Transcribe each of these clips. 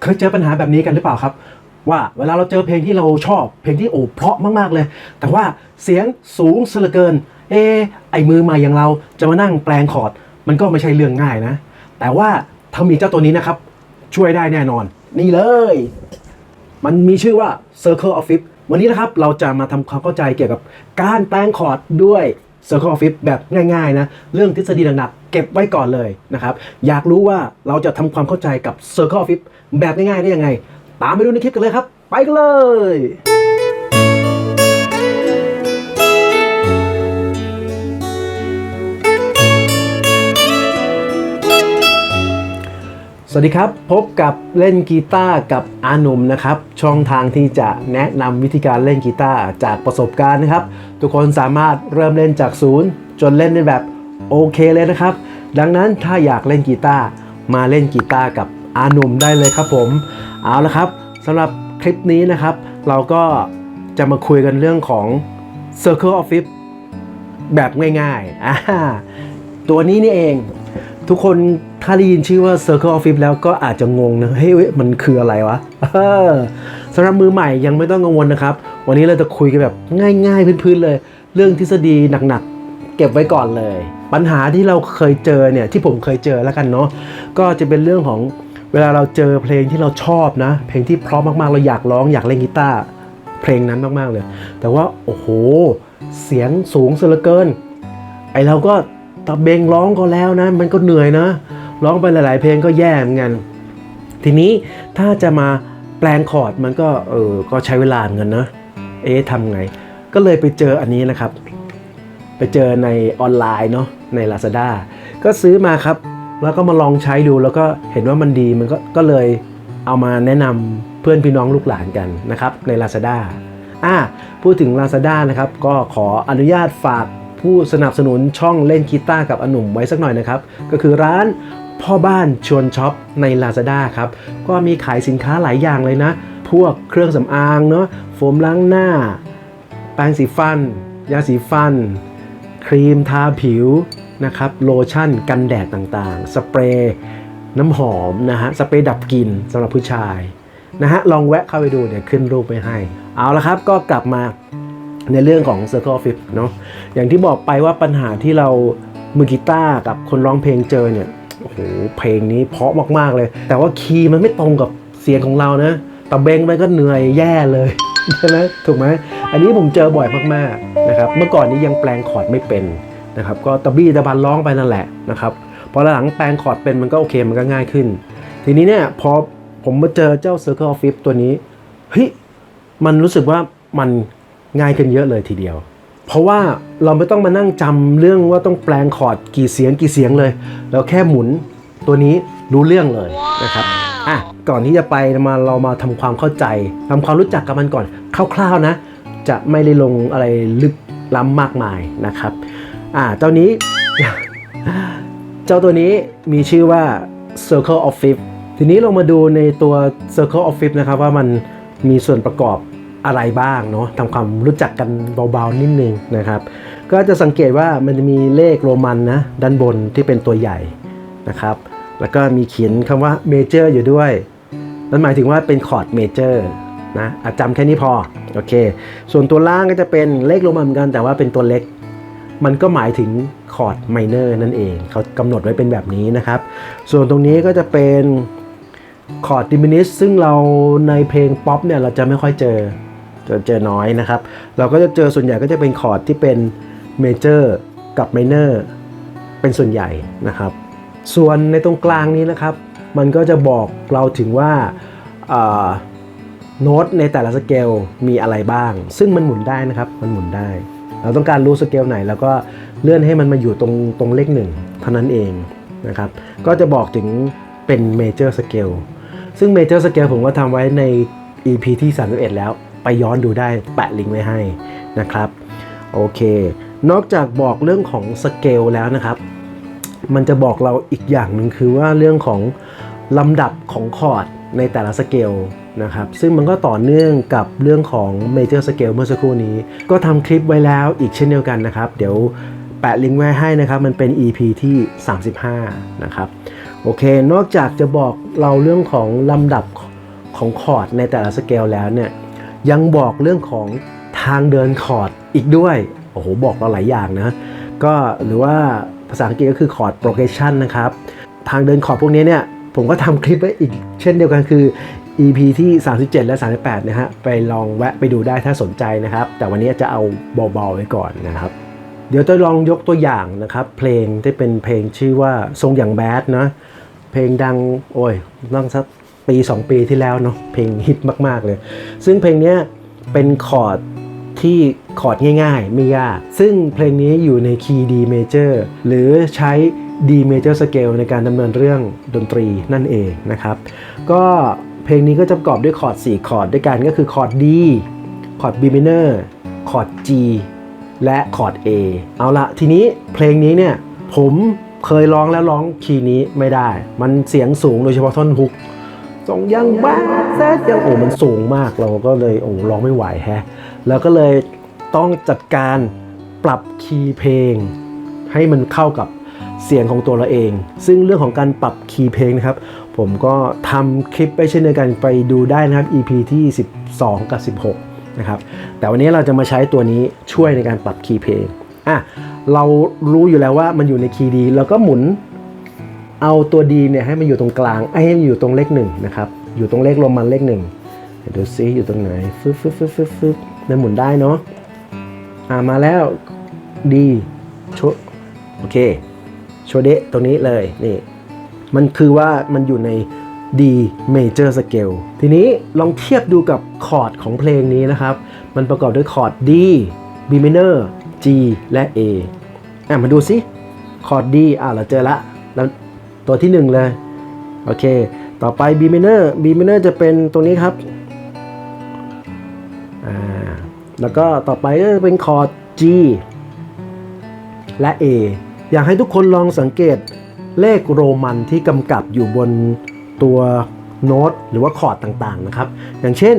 เคยเจอปัญหาแบบนี้กันหรือเปล่าครับ ว่าเวลาเราเจอเพลงที่เราชอบ เพลงที่โอ้เพราะมากๆเลย แต่ว่าเสียงสูงเสลือเกิน เอไอมือใหม่อย่างเราจะมานั่งแปลงคอร์ด มันก็ไม่ใช่เรื่องง่ายนะ แต่ว่าถ้ามีเจ้าตัวนี้นะครับ ช่วยได้แน่นอน นี่เลย มันมีชื่อว่า Circle of Fifth วันนี้นะครับเราจะมาทำความเข้าใจเกี่ยวกับการแปลงคอร์ดด้วย Circle of Fifth แบบง่ายๆนะเรื่องทฤษฎีหนักๆเก็บไว้ก่อนเลยนะครับ อยากรู้ว่าเราจะทำความเข้าใจกับ Circle of Fifth แบบง่ายๆได้ยังไง ตามไปดูในคลิปกันเลยครับ ไปกันเลย สวัสดีครับ พบกับเล่นกีตาร์กับอาหนุ่มนะครับ ช่องทางที่จะแนะนำวิธีการเล่นกีตาร์จากประสบการณ์นะครับ ทุกคนสามารถเริ่มเล่นจากศูนย์จนเล่นได้แบบโอเคเลยนะครับ ดังนั้นถ้าอยากเล่นกีตาร์มาเล่นกีตาร์กับอาหนุ่มได้เลยครับผมเอาละครับสำหรับคลิปนี้นะครับ เราก็จะมาคุยกันเรื่องของ Circle of Fifth แบบง่ายๆตัวนี้นี่เองทุกคน ถ้าได้ยินชื่อว่า Circle of Fifth แล้วก็อาจจะงงนะ เฮ้ยมันคืออะไรวะสำหรับมือใหม่ยังไม่ต้องกังวลนะครับ วันนี้เราจะคุยกันแบบง่ายๆพื้นๆเลย เรื่องทฤษฎีหนักๆ เก็บไว้ก่อนเลย ปัญหาที่เราเคยเจอเนี่ย ที่ผมเคยเจอแล้วกันเนาะก็จะเป็นเรื่องของเวลาเราเจอเพลงที่เราชอบนะ เพลงที่เพราะมากๆเราอยากร้องอยากเล่นกีตาร์เพลงนั้นมากๆเลย แต่ว่าโอ้โห เสียงสูงเสือเกิน ไอเราก็ตะเบงร้องก็แล้วนะ มันก็เหนื่อยนะ ร้องไปหลาย ๆ เพลงก็แย่เหมือนกัน ทีนี้ถ้าจะมาแปลงคอร์ดมันก็เออก็ใช้เวลาเหมือนกันนะเอ๊ะทำไง ก็เลยไปเจออันนี้นะครับ ไปเจอในออนไลน์เนาะใน Lazada ก็ซื้อมาครับ แล้วก็มาลองใช้ดูแล้วก็เห็นว่ามันดีมันก็ก็เลยเอามาแนะนำเพื่อนพี่น้องลูกหลานกันนะครับใน Lazada อะพูดถึง Lazada นะครับ ก็ขออนุญาตฝากผู้สนับสนุนช่องเล่นกีตาร์กับอหนุ่มไว้สักหน่อยนะครับ ก็คือร้าน พ่อบ้านชวนช็อปใน Lazada ครับ ก็มีขายสินค้าหลายอย่างเลยนะ พวกเครื่องสำอางเนาะโฟมล้างหน้า แปรงสีฟัน ยาสีฟัน ครีมทาผิวนะครับโลชั่นกันแดดต่างๆ สเปรย์น้ำหอมนะฮะสเปรย์ดับกลิ่นสำหรับผู้ชายนะฮะลองแวะเข้าไปดูเดี๋ยวขึ้นรูปไปให้ เอาละครับก็กลับมาในเรื่องของ Circle of f i f t เนาะอย่างที่บอกไปว่าปัญหาที่เรามือกีตาร์กับคนร้องเพลงเจอเนี่ย โอ้โหเพลงนี้เพราะมากๆเลย แต่ว่าคีย์มันไม่ตรงกับเสียงของเรานะตะเบงไปก็เหนื่อยแย่เลยใช่ไหมถูกไหมอันนี้ผมเจอบ่อยมากๆนะครับเมื่อก่อนนี้ยังแปลงคอร์ดไม่เป็นนะครับก็ตะบี้ตะบันร้องไปนั่นแหละนะครับพอหลังแปลงคอร์ดเป็นมันก็โอเคมันก็ง่ายขึ้น ทีนี้เนี่ยพอผมมาเจอเจ้า Circle of Fifth ตัวนี้เฮ้ยมันรู้สึกว่ามันง่ายขึ้นเยอะเลยทีเดียว เพราะว่าเราไม่ต้องมานั่งจำเรื่องว่าต้องแปลงคอร์ดกี่เสียงกี่เสียงเลย เราแค่หมุนตัวนี้รู้เรื่องเลยนะครับอะก่อนที่จะไปมาเรามาทำความเข้าใจทำความรู้จักกับมันก่อนคร่าวๆนะ จะไม่ได้ลงอะไรลึกล้ำมากมายนะครับอ่าเจ้านี้ เจ้าตัวนี้มีชื่อว่า Circle of Fifth ทีนี้เรามาดูในตัว Circle of Fifth นะครับว่ามันมีส่วนประกอบ อะไรบ้างเนาะทำความรู้จักกันเบาๆนิดนึงนะครับ ก็จะสังเกตว่ามันจะมีเลขโรมันนะด้านบนที่เป็นตัวใหญ่นะครับ แล้วก็มีเขียนคำว่า Major อยู่ด้วย นั่นหมายถึงว่าเป็นคอร์ดเมเจอร์นะอะจำแค่นี้พอโอเค ส่วนตัวล่างก็จะเป็นเลขโรมันเหมือนกันแต่ว่าเป็นตัวเล็ก มันก็หมายถึงคอร์ดไมเนอร์นั่นเอง เขากำหนดไว้เป็นแบบนี้นะครับ ส่วนตรงนี้ก็จะเป็นคอร์ดดิมินิสซึ่งเราในเพลงป๊อปเนี่ยเราจะไม่ค่อยเจอ จะเจอน้อยนะครับ เราก็จะเจอส่วนใหญ่ก็จะเป็นคอร์ดที่เป็นเมเจอร์กับไมเนอร์เป็นส่วนใหญ่นะครับ ส่วนในตรงกลางนี้นะครับ มันก็จะบอกเราถึงว่าโน้ตในแต่ละสเกลมีอะไรบ้าง ซึ่งมันหมุนได้นะครับ มันหมุนได้ เราต้องการรู้สเกลไหน แล้วก็เลื่อนให้มันมาอยู่ตรงตรงเลขหนึ่งเท่านั้นเองนะครับ ก็จะบอกถึงเป็นเมเจอร์สเกลซึ่งเมเจอร์สเกลผมก็ทำไว้ใน EP ที่ 31 แล้ว ไปย้อนดูได้แปะลิงก์ไว้ให้นะครับโอเค นอกจากบอกเรื่องของสเกลแล้วนะครับ มันจะบอกเราอีกอย่างหนึ่งคือว่าเรื่องของลำดับของคอร์ดในแต่ละสเกลนะครับ ซึ่งมันก็ต่อเนื่องกับเรื่องของ Major Scale เมื่อสักครู่นี้ ก็ทำคลิปไว้แล้วอีกเช่นเดียวกันนะครับ เดี๋ยวแปะลิงก์ไว้ให้นะครับ มันเป็น EP ที่ 35 นะครับ โอเค นอกจากจะบอกเราเรื่องของลำดับของคอร์ดในแต่ละสเกลแล้วเนี่ย ยังบอกเรื่องของทางเดินคอร์ดอีกด้วย โอ้โห บอกเราหลายอย่างนะ ก็หรือว่าภาษาอังกฤษก็คือคอร์ด progression นะครับ ทางเดินคอร์ดพวกนี้เนี่ยผมก็ทำคลิปไว้อีกเช่นเดียวกันคือ EP ที่ 37 และ 38 นะฮะ ไปลองแวะไปดูได้ถ้าสนใจนะครับ แต่วันนี้จะเอาเบาๆไว้ก่อนนะครับ เดี๋ยวจะลองยกตัวอย่างนะครับ เพลงที่เป็นเพลงชื่อว่าทรงอย่างแบดนะ เพลงดัง โอ้ยตั้งสัก ปี 2 ปีที่แล้วเนาะเพลงฮิตมาก ๆ เลย ซึ่งเพลงนี้เป็นคอร์ดที่คอร์ดง่ายๆ ไม่ยาก ซึ่งเพลงนี้อยู่ในคีย์ D major หรือใช้ D major scale ในการดำเนินเรื่องดนตรีนั่นเองนะครับ ก็เพลงนี้ก็จะประกอบด้วยคอร์ด 4 คอร์ดด้วยกันก็คือคอร์ด D คอร์ด B minor คอร์ด G และคอร์ด A เอาละทีนี้เพลงนี้เนี่ยผมเคยร้องแล้วร้องคีย์นี้ไม่ได้ มันเสียงสูงโดยเฉพาะท่อนฮุก ส่งยังบ้าแซดยังโอ้มันสูงมากเราก็เลยโอ้ร้องไม่ไหวแฮะ แล้วก็เลยต้องจัดการปรับคีย์เพลง ให้มันเข้ากับเสียงของตัวเราเอง ซึ่งเรื่องของการปรับคีย์เพลงนะครับ ผมก็ทำคลิปไปเช่นเดียวกันไปดูได้นะครับ EP ที่ 12 กับ 16 นะครับ แต่วันนี้เราจะมาใช้ตัวนี้ช่วยในการปรับคีย์เพลงอะเรารู้อยู่แล้วว่ามันอยู่ในคีย์ดี แล้วก็หมุน เอาตัวดีเนี่ยให้มันอยู่ตรงกลางไอ้ให้มันอยู่ตรงเลขหนึ่งนะครับ อยู่ตรงเลขโรมันเลขหนึ่งเดี๋ยวดูซิอยู่ตรงไหนฟึ๊บฟึ๊บฟึ๊บฟึ๊บฟึ๊บเนี่ยหมุนได้เนาะอ่ามาแล้วดีโชโอเคโชเดะตรงนี้เลยนี่มันคือว่ามันอยู่ใน D major scale ทีนี้ลองเทียบดูกับคอร์ดของเพลงนี้นะครับ มันประกอบด้วยคอร์ด D B minor G และ A อะมาดูสิคอร์ด D อะเราเจอละแล้ว ตัวที่หนึ่งเลย โอเค ต่อไป B minor B minor จะเป็นตรงนี้ครับ อ่า แล้วก็ต่อไปก็จะเป็นคอร์ด G และ A อยากให้ทุกคนลองสังเกตเลขโรมันที่กำกับอยู่บนตัวโน้ตหรือว่าคอร์ดต่างๆนะครับ อย่างเช่น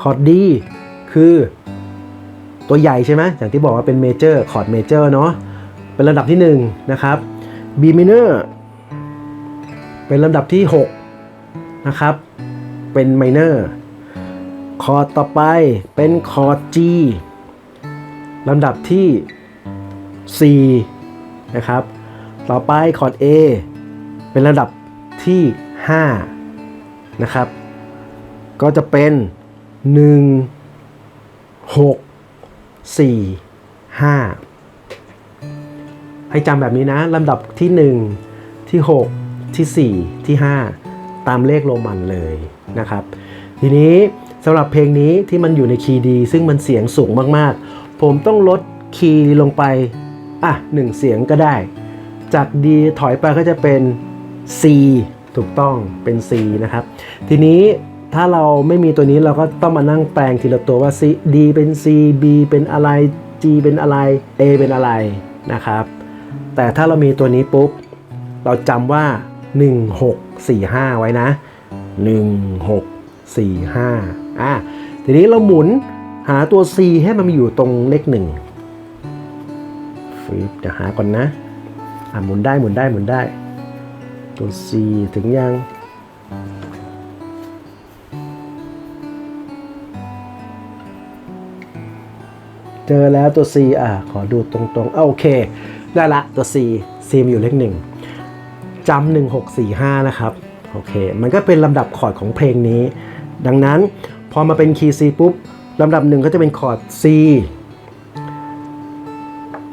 คอร์ด D คือตัวใหญ่ใช่ไหมอย่างที่บอกว่าเป็นเมเจอร์คอร์ดเมเจอร์เนาะเป็นลำดับที่1นะครับ B minor เป็นลำดับที่ 6 นะครับ เป็น minor คอร์ดต่อไปเป็นคอร์ด G ลำดับที่ 4 นะครับ ต่อไปคอร์ด A เป็นระดับที่ 5 นะครับ ก็จะเป็น 1 6 4 5 ให้จำแบบนี้นะลำดับที่ 1 ที่ 6 ที่ 4 ที่ 5 ตามเลขโรมันเลยนะครับ ทีนี้สำหรับเพลงนี้ที่มันอยู่ในคีย์ดี ซึ่งมันเสียงสูงมากๆ ผมต้องลดคีย์ลงไป อะหนึ่งเสียงก็ได้ จาก D ถอยไปก็จะเป็น C ถูกต้องเป็น C นะครับ ทีนี้ถ้าเราไม่มีตัวนี้เราก็ต้องมานั่งแปลงทีละตัวว่า C D เป็น C B เป็นอะไร G เป็นอะไร A เป็นอะไรนะครับ แต่ถ้าเรามีตัวนี้ปุ๊บ เราจำว่า 1 6 4 5 ไว้นะ 1 6 4 5 อะ ทีนี้เราหมุนหาตัว C ให้มันมาอยู่ตรงเลขหนึ่งฟิบเดี๋ยวหาก่อนนะ อะหมุนได้หมุนได้หมุนได้ ตัว C ถึงยังเจอแล้วตัว C อะ ขอดูตรงๆอะโอเค ได้ละตัว C C มีอยู่เลขหนึ่ง จำหนึ่งหกสี่ห้านะครับ โอเค มันก็เป็นลำดับคอร์ดของเพลงนี้ ดังนั้นพอมาเป็นคีย์ C ปุ๊บลำดับหนึ่งก็จะเป็นคอร์ด C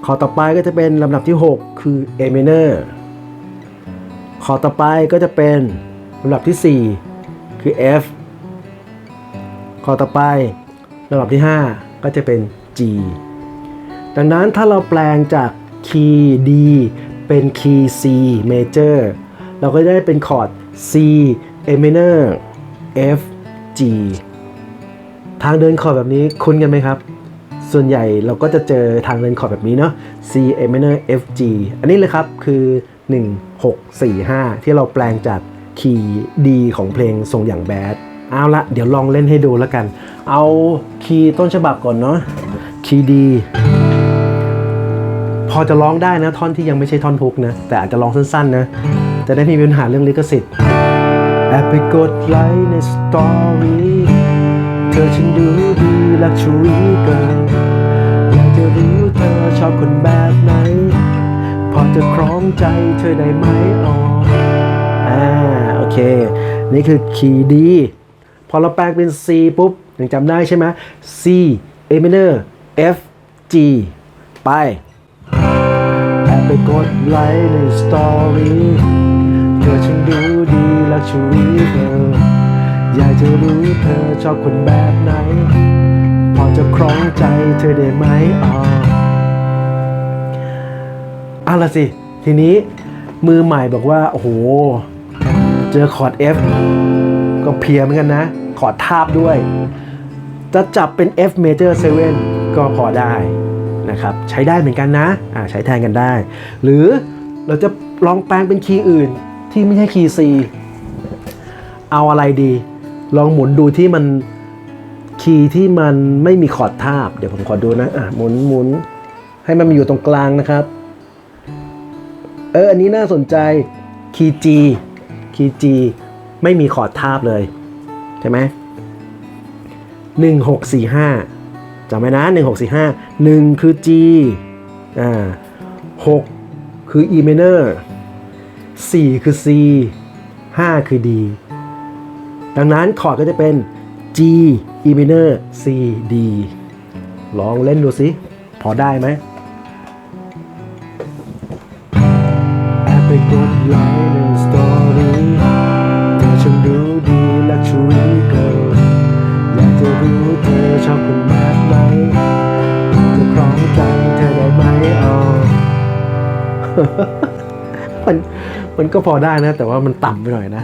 คอร์ดต่อไปก็จะเป็นลำดับที่ 6 คือ A minor คอร์ดต่อไปก็จะเป็นลำดับที่ 4 คือ F คอร์ดต่อไปลำดับที่ 5 ก็จะเป็น G ดังนั้นถ้าเราแปลงจากคีย์ D เป็นคีย์ C major เราก็ได้เป็นคอร์ด C A minor F G ทางเดินคอร์ดแบบนี้คุ้นกันไหมครับ ส่วนใหญ่เราก็จะเจอทางเดินคอร์ดแบบนี้เนาะ C A minor F G อันนี้เลยครับคือ 1 6 4 5 ที่เราแปลงจากคีย์ D ของเพลงทรงอย่างแบดเอาละเดี๋ยวลองเล่นให้ดูแล้วกัน เอาคีย์ต้นฉบับก่อนเนาะคีย์ D อจะร้องได้นะท่อนที่ยังไม่ใช่ท่อนฮุกนะ แต่อาจจะร้องสั้นๆนะ จะได้ไมมีปัญหาเรื่องลิขสิทธิ์ออบไปกดไลค์ในสตอรี่เธอฉันดูดีลักชัวรี่เกินอยากจะรู้เธอชอบคนแบบไหน พอจะคล้องใจเธอได้ไหมอ๋ออ่าโอเค นี่คือคีย์ดีพอเราแปลงเป็น C ปุ๊บยังจำได้ใช่ไหม C A minor F G ไปแอบ ไปกดไลค์ในสตอรี่เธอช่างดูดีลักชัวรี่เธอ อยากจะรู้เธอชอบคนแบบไหน พอจะคล้องใจเธอได้ไหมอ๋อเอาละสิ ทีนี้มือใหม่บอกว่า โอ้โห เจอคอร์ด F ก็เพียเหมือนกันนะ คอร์ดทาบด้วย จะจับเป็น F major 7 ก็พอได้ นะครับใช้ได้เหมือนกันนะอ่าใช้แทนกันได้ หรือเราจะลองแปลงเป็นคีย์อื่นที่ไม่ใช่คีย์ C เอาอะไรดี ลองหมุนดูที่มันคีย์ที่มันไม่มีคอร์ดทาบ เดี๋ยวผมขอดูนะอะหมุนหมุนให้มันมาอยู่ตรงกลางนะครับ เอออันนี้น่าสนใจคีย์ G คีย์ G ไม่มีคอร์ดทาบเลย ใช่ไหมหนึ่งหกสี่ห้า จำไว้นะหนึ่งหกสี่ห้าหนึ่งคือ G อ่าหกคือ E minor สี่คือ C ห้าคือ D ดังนั้นคอร์ดก็จะเป็น G E minor C D ลองเล่นดูสิ พอได้ไหมไปกดไลค์ มันมันก็พอได้นะ แต่ว่ามันต่ำไปหน่อยนะ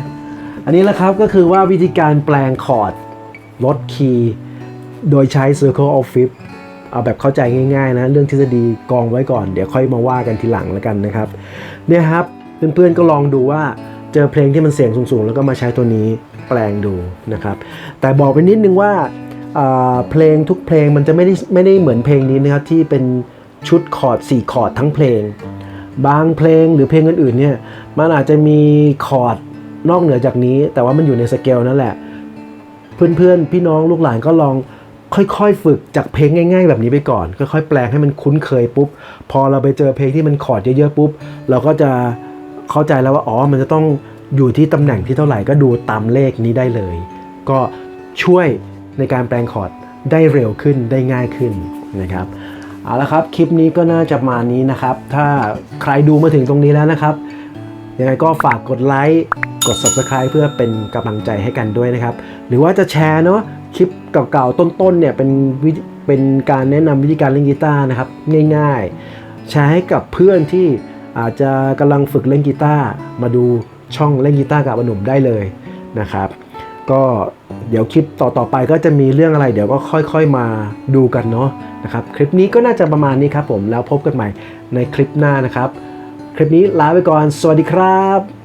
อันนี้แหละครับก็คือว่าวิธีการแปลงคอร์ดลดคีย์โดยใช้ Circle of Fifth เอาแบบเข้าใจง่ายๆนะ เรื่องทฤษฎีกองไว้ก่อน เดี๋ยวค่อยมาว่ากันทีหลังแล้วกันนะครับ เนี่ยครับเพื่อนๆก็ลองดูว่าเจอเพลงที่มันเสียงสูงๆ แล้วก็มาใช้ตัวนี้แปลงดูนะครับ แต่บอกไปนิดนึงว่าอ่าเพลงทุกเพลงมันจะไม่ได้ไม่ได้เหมือนเพลงนี้นะครับที่เป็นชุดคอร์ด4คอร์ดทั้งเพลง บางเพลงหรือเพลงอื่นๆเนี่ยมันอาจจะมีคอร์ดนอกเหนือจากนี้ แต่ว่ามันอยู่ในสเกลนั่นแหละ เพื่อนๆ พี่น้องลูกหลานก็ลองค่อยๆ ฝึกจากเพลงง่าย ๆ แบบนี้ไปก่อน ค่อยๆ แปลงให้มันคุ้นเคยปุ๊บ พอเราไปเจอเพลงที่มันคอร์ดเยอะๆปุ๊บ เราก็จะเข้าใจแล้วว่าอ๋อมันจะต้องอยู่ที่ตำแหน่งที่เท่าไหร่ก็ดูตามเลขนี้ได้เลย ก็ช่วยในการแปลงคอร์ดได้เร็วขึ้นได้ง่ายขึ้นนะครับ เอาละครับ คลิปนี้ก็น่าจะมานี้นะครับ ถ้าใครดูมาถึงตรงนี้แล้วนะครับ ยังไงก็ฝากกดไลค์ กด Subscribe เพื่อเป็นกำลังใจให้กันด้วยนะครับ หรือว่าจะแชร์เนาะคลิปเก่าๆ ต้นๆ เนี่ยเป็นวิเป็นการแนะนำวิธีการเล่นกีตาร์นะครับ ง่ายๆ แชร์ให้กับเพื่อนที่อาจจะกำลังฝึกเล่นกีตาร์มาดูช่องเล่นกีตาร์กับอหนุ่มได้เลยนะครับ ก็เดี๋ยวคลิปต่อๆไปก็จะมีเรื่องอะไร เดี๋ยวก็ค่อยๆมาดูกันเนาะนะครับคลิปนี้ก็น่าจะประมาณนี้ครับผมแล้วพบกันใหม่ในคลิปหน้านะครับ คลิปนี้ลาไปก่อน สวัสดีครับ